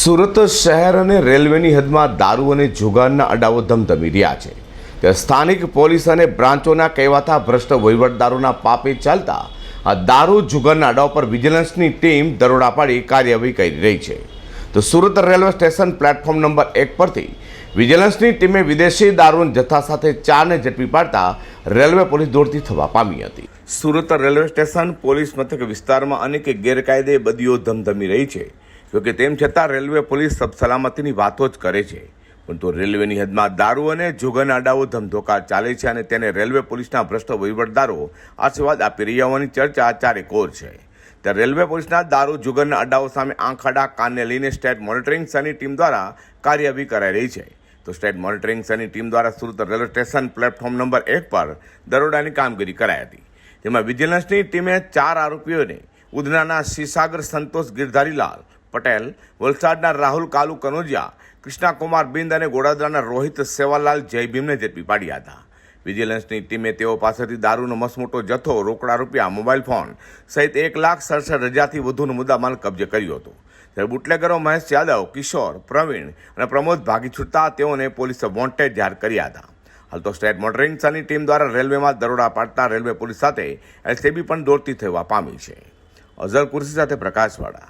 સુરત શહેર અને રેલવેની હદમાં દારૂ અને જુગારના અડાઓ ધમધમી રહ્યા છે. ત્યાં સ્થાનિક પોલીસ અને બ્રાન્ચોના કહેવાતા ભ્રષ્ટ વહીવટદારોના પાપે ચાલતા આ દારૂ, જુગારના અડાઓ પર વિજિલન્સની ટીમ દરોડા પાડી કાર્યવાહી કરી રહી છે. તો Surat railway station platform number એક પરથી વિજિલન્સની ટીમે વિદેશી દારૂના જથ્થા સાથે ચારને ઝડપી પાડતા રેલવે પોલીસ દોડતી થવા પામી હતી. સુરત રેલવે સ્ટેશન પોલીસ મથક વિસ્તારમાં અનેક ગેરકાયદે બદીઓ ધમધમી રહી છે. જોકે તેમ છતાં રેલવે પોલીસ સલામતીની વાતો જ કરે છે. પરંતુ રેલવેની હદમાં દારૂ અને જુગનાડાઓ ધમધોકાર ચાલે છે અને તેને રેલવે પોલીસના ભ્રષ્ટ વહીવટદારો આશીર્વાદ આપી રહ્યા હોવાની ચર્ચા ચારેકોર છે. ત્યારે રેલવે પોલીસના દારૂ, જુગન અડાઓ સામે આંખ આડા કાનને લઈને સ્ટેટ મોનિટરિંગ સેલની ટીમ દ્વારા કાર્યવાહી કરાઈ રહી છે. તો સ્ટેટ મોનિટરિંગ સેલની ટીમ દ્વારા Surat railway station platform number એક પર દરોડાની કામગીરી કરાઈ હતી. જેમાં વિજિલન્સની ટીમે ચાર આરોપીઓને ઉધનાના શિસાગર સંતોષ ગિરધારીલાલ પટેલ, વલસાડના રાહુલ કાલુ કનોજિયા કૃષ્ણાકુમાર બિંદ અને ગોડાદરાના રોહિત સેવાલાલ જયભીમને ઝડપી પાડ્યા હતા. વિજિલન્સની ટીમે તેઓ પાસેથી દારૂનો મસમોટો જથ્થો, રોકડા રૂપિયા, મોબાઈલ ફોન સહિત એક લાખ સડસઠ હજારથી વધુનો મુદ્દામાલ કબજે કર્યો હતો. ત્યારે બુટલેગરો મહેશ યાદવ, કિશોર, પ્રવીણ અને પ્રમોદ ભાગી છૂટતા તેઓને પોલીસે વોન્ટેડ જાહેર કર્યા હતા. હાલ તો સ્ટેટ મોટરિંગ સેલની ટીમ દ્વારા રેલવેમાં દરોડા પાડતા રેલવે પોલીસ સાથે એલસીબી પણ દોડતી થવા પામી છે. અઝર કુર્સી સાથે પ્રકાશવાળા